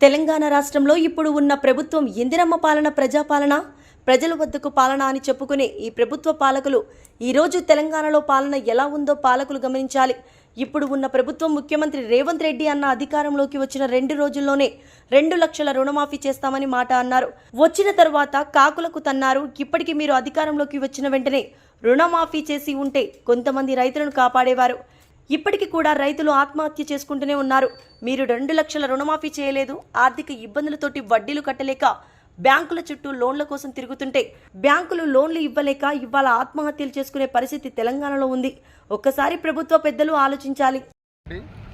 తెలంగాణ రాష్ట్రంలో ఇప్పుడు ఉన్న ప్రభుత్వం ఇందిరమ్మ పాలన ప్రజాపాలన ప్రజల వద్దకు పాలన అని చెప్పుకునే ఈ ప్రభుత్వ పాలకులు ఈరోజు తెలంగాణలో పాలన ఎలా ఉందో పాలకులు గమనించాలి. ఇప్పుడు ఉన్న ప్రభుత్వం ముఖ్యమంత్రి రేవంత్ రెడ్డి అన్న అధికారంలోకి వచ్చిన రెండు రోజుల్లోనే రెండు లక్షల రుణమాఫీ చేస్తామని మాట అన్నారు. వచ్చిన తర్వాత కాకులకు తన్నారు. ఇప్పటికి మీరు అధికారంలోకి వచ్చిన వెంటనే రుణమాఫీ చేసి ఉంటే కొంతమంది రైతులను కాపాడేవారు. ఇప్పటికీ కూడా రైతులు ఆత్మహత్య చేసుకుంటూనే ఉన్నారు. మీరు రెండు లక్షల రుణమాఫీ చేయలేదు. ఆర్థిక ఇబ్బందులతోటి వడ్డీలు కట్టలేక బ్యాంకుల చుట్టూ లోన్ల కోసం తిరుగుతుంటే బ్యాంకులు లోన్లు ఇవ్వలేక ఇవాళ ఆత్మహత్యలు చేసుకునే పరిస్థితి తెలంగాణలో ఉంది. ఒక్కసారి ప్రభుత్వ పెద్దలు ఆలోచించాలి.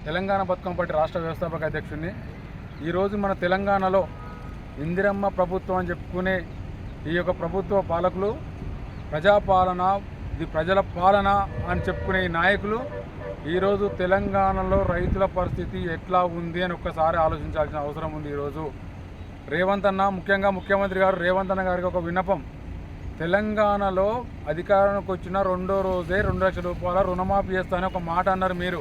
తెలంగాణ బతుకమ్మ పార్టీ రాష్ట్ర వ్యవస్థాపక అధ్యక్షుడిని ఈరోజు మన తెలంగాణలో ఇందిరమ్మ ప్రభుత్వం అని చెప్పుకునే ఈ యొక్క ప్రభుత్వ పాలకులు ప్రజాపాలన ఇది ప్రజల పాలన అని చెప్పుకునే ఈ నాయకులు ఈరోజు తెలంగాణలో రైతుల పరిస్థితి ఎట్లా ఉంది అని ఒక్కసారి ఆలోచించాల్సిన అవసరం ఉంది ఈరోజు. రేవంత్ అన్న ముఖ్యంగా ముఖ్యమంత్రి గారు రేవంత్ అన్న గారికి ఒక విన్నపం. తెలంగాణలో అధికారానికి వచ్చిన రెండో రోజే రెండు లక్షల రూపాయల రుణమాఫీ చేస్తానని ఒక మాట అన్నారు మీరు.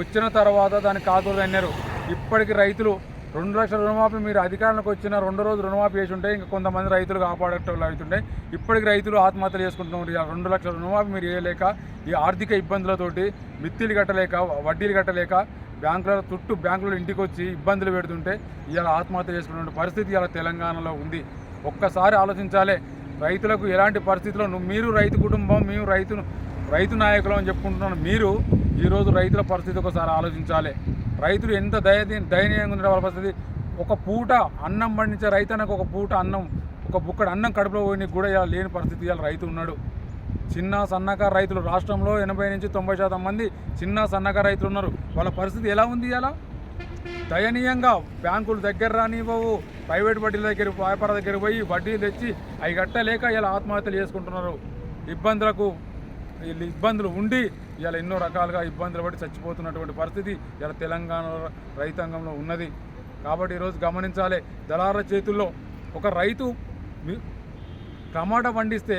వచ్చిన తర్వాత దాని కాకులు అన్నారు. ఇప్పటికి రైతులు రెండు లక్షల రుణమాఫీ మీరు అధికారంలోకి వచ్చిన రెండు రోజు రుణమాఫీ చేసి ఉంటే ఇంకా కొంతమంది రైతులు కాపాడేటోళ్ళు అవుతుండే ఇప్పటికి రైతులు ఆత్మహత్యలు చేసుకుంటున్నారు. ఇక రెండు లక్షల రుణమాఫీ మీరు చేయలేక ఈ ఆర్థిక ఇబ్బందులతోటి మిత్తిలు కట్టలేక వడ్డీలు కట్టలేక బ్యాంకుల చుట్టూ బ్యాంకులు ఇంటికి వచ్చి ఇబ్బందులు పెడుతుంటే ఇవాళ ఆత్మహత్య చేసుకునే పరిస్థితి ఇలా తెలంగాణలో ఉంది. ఒక్కసారి ఆలోచించాలే రైతులకు ఎలాంటి పరిస్థితిలో మీరు రైతు కుటుంబం మేము రైతును రైతు నాయకులు అని చెప్పుకుంటున్నాను మీరు ఈరోజు రైతుల పరిస్థితి ఒకసారి ఆలోచించాలి. రైతులు ఎంత దయ దయనీయంగా ఉండడం వాళ్ళ పరిస్థితి? ఒక పూట అన్నం పండించే రైతనకు ఒక పూట అన్నం ఒక బుక్కడ అన్నం కడుపులో పోయి కూడా ఇలా లేని పరిస్థితి ఇలా రైతు ఉన్నాడు. చిన్న సన్నకారు రైతులు రాష్ట్రంలో ఎనభై నుంచి తొంభై శాతం మంది చిన్న సన్నకారు రైతులు ఉన్నారు. వాళ్ళ పరిస్థితి ఎలా ఉంది ఇలా దయనీయంగా బ్యాంకులు దగ్గర రానివ్వవు ప్రైవేట్ వడ్డీల దగ్గర వ్యాపార దగ్గర పోయి వడ్డీలు తెచ్చి అవి కట్టలేక ఇలా ఆత్మహత్యలు చేసుకుంటున్నారు. ఇబ్బందులకు ఇబ్బందులు ఉండి ఇలా ఎన్నో రకాలుగా ఇబ్బందులు పడి చచ్చిపోతున్నటువంటి పరిస్థితి ఇలా తెలంగాణ రైతాంగంలో ఉన్నది. కాబట్టి ఈరోజు గమనించాలి. దళారుల చేతుల్లో ఒక రైతు టమాటా పండిస్తే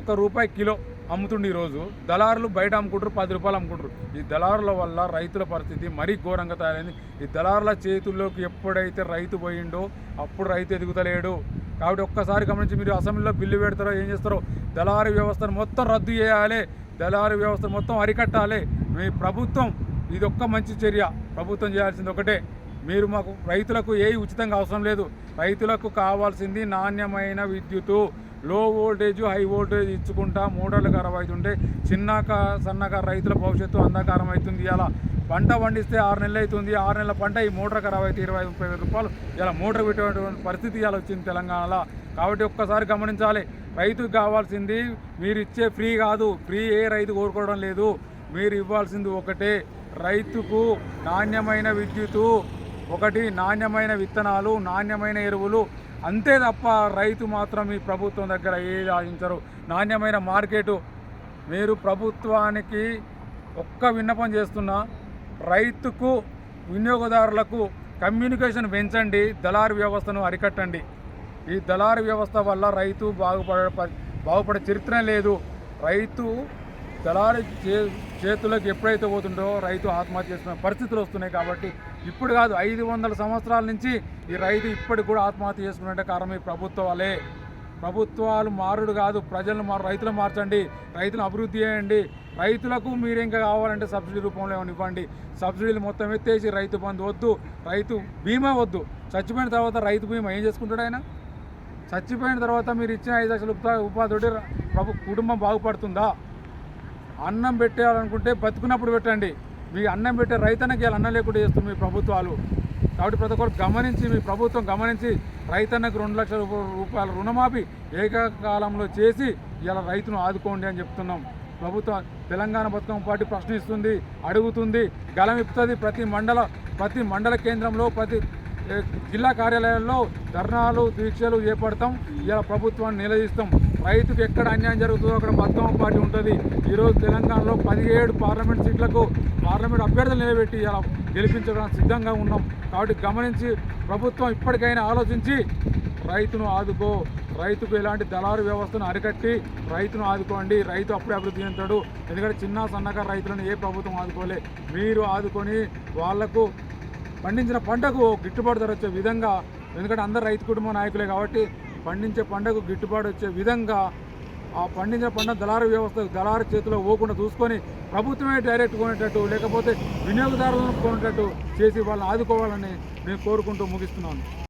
ఒక రూపాయి కిలో అమ్ముతుండే ఈరోజు దళారులు బయట అమ్ముకుంటారు పది రూపాయలు అమ్ముకుంటారు. ఈ దళారుల వల్ల రైతుల పరిస్థితి మరీ ఘోరంగా తయారైంది. ఈ దళారుల చేతుల్లోకి ఎప్పుడైతే రైతు పోయిండో అప్పుడు రైతు ఎదుగుతలేడు. కాబట్టి ఒక్కసారి గమనించి మీరు అసెంబ్లీలో బిల్లు పెడతారో ఏం చేస్తారో దళారు వ్యవస్థను మొత్తం రద్దు చేయాలి. దళారు వ్యవస్థ మొత్తం అరికట్టాలి. మీ ప్రభుత్వం ఇది ఒక్క మంచి చర్య. ప్రభుత్వం చేయాల్సింది ఒకటే. మీరు మాకు రైతులకు ఏ ఉచితంగా అవసరం లేదు. రైతులకు కావాల్సింది నాణ్యమైన విద్యుత్తు లో వోల్టేజ్ హై వోల్టేజ్ ఇచ్చుకుంటా మోటార్లు ఖరాబ్ అవుతుంటే చిన్నక సన్నకారు రైతుల భవిష్యత్తు అంధకారం అవుతుంది ఇలా పంట పండిస్తే ఆరు నెలలు అవుతుంది ఆరు నెలల పంట ఈ మోటార్ ఖరాబ్ అయితే ఇరవై ముప్పై వేల రూపాయలు. ఇలా మోటార్ పెట్టేటువంటి పరిస్థితి ఇలా వచ్చింది తెలంగాణలో. కాబట్టి ఒక్కసారి గమనించాలి. రైతుకు కావాల్సింది మీరు ఇచ్చే ఫ్రీ కాదు. ఫ్రీ ఏ రైతు కోరుకోవడం లేదు. మీరు ఇవ్వాల్సింది ఒకటే. రైతుకు నాణ్యమైన విద్యుత్తు ఒకటి నాణ్యమైన విత్తనాలు నాణ్యమైన ఎరువులు అంతే తప్ప రైతు మాత్రం ఈ ప్రభుత్వం దగ్గర ఏది ఆశించరు. నాణ్యమైన మార్కెటు. మీరు ప్రభుత్వానికి ఒక్క విన్నపం చేస్తున్నా రైతుకు వినియోగదారులకు కమ్యూనికేషన్ పెంచండి దళారు వ్యవస్థను అరికట్టండి. ఈ దళారు వ్యవస్థ వల్ల రైతు బాగుపడ బాగుపడే చరిత్ర లేదు. రైతు దళారు చే చేతులకు ఎప్పుడైతే పోతుండో రైతు ఆత్మహత్య చేసుకునే పరిస్థితులు వస్తున్నాయి కాబట్టి ఇప్పుడు కాదు ఐదు వందల సంవత్సరాల నుంచి ఈ రైతు ఇప్పటికి కూడా ఆత్మహత్య చేసుకున్నట్టే కారణం ఈ ప్రభుత్వాలే. ప్రభుత్వాలు మారుడు కాదు ప్రజలను మారు రైతులు మార్చండి రైతులను అభివృద్ధి చేయండి. రైతులకు మీరు ఇంకా కావాలంటే సబ్సిడీ రూపంలో ఏమైనా ఇవ్వండి. సబ్సిడీలు మొత్తం ఎత్తేసి రైతు బంధు వద్దు రైతు బీమా వద్దు. చచ్చిపోయిన తర్వాత రైతు బీమా ఏం చేసుకుంటాడు ఆయన? చచ్చిపోయిన తర్వాత మీరు ఇచ్చిన ఐదు లక్షల ఉపా- ఉపాధి ప్రభు కుటుంబం బాగుపడుతుందా? అన్నం పెట్టేయాలనుకుంటే బతుకున్నప్పుడు పెట్టండి. మీ అన్నం పెట్టే రైతన్నకి ఇలా అన్నం లేకుండా చేస్తుంది మీ ప్రభుత్వాలు. కాబట్టి ప్రతి ఒక్కరు గమనించి మీ ప్రభుత్వం గమనించి రైతన్నకు రెండు లక్షల రూపాయల రుణమాఫీ ఏకకాలంలో చేసి ఇలా రైతును ఆదుకోండి అని చెప్తున్నాం. ప్రభుత్వం తెలంగాణ బతుకమ్మ పార్టీ ప్రశ్నిస్తుంది అడుగుతుంది గలమిప్పుతుంది ప్రతి మండల ప్రతి మండల కేంద్రంలో ప్రతి జిల్లా కార్యాలయాల్లో ధర్నాలు దీక్షలు చేపడతాం. ఇలా ప్రభుత్వాన్ని నిలదీస్తాం. రైతుకు ఎక్కడ అన్యాయం జరుగుతుందో అక్కడ బతుకమ్మ పార్టీ ఉంటుంది. ఈరోజు తెలంగాణలో పదిహేడు పార్లమెంట్ సీట్లకు పార్లమెంట్ అభ్యర్థులు నిలబెట్టి ఇలా గెలిపించడానికి సిద్ధంగా ఉన్నాం. కాబట్టి గమనించి ప్రభుత్వం ఇప్పటికైనా ఆలోచించి రైతును ఆదుకో. రైతుకు ఎలాంటి దళారు వ్యవస్థను అరికట్టి రైతును ఆదుకోండి. రైతు అప్పుడే అభివృద్ధి చెందుతాడు. ఎందుకంటే చిన్న సన్నకారు రైతులను ఏ ప్రభుత్వం ఆదుకోలే. మీరు ఆదుకొని వాళ్ళకు పండించిన పంటకు గిట్టుబాటు ధర వచ్చే విధంగా. ఎందుకంటే అందరు రైతు కుటుంబ నాయకులే కాబట్టి పండించే పంటకు గిట్టుబాటు వచ్చే విధంగా ఆ పండించిన పంట దళారు వ్యవస్థ దళారు చేతిలో పోకుండా చూసుకొని ప్రభుత్వమే డైరెక్ట్ కొనేటట్టు లేకపోతే వినియోగదారులను కొనేటట్టు చేసి వాళ్ళని ఆదుకోవాలని నేను కోరుకుంటూ ముగిస్తున్నాను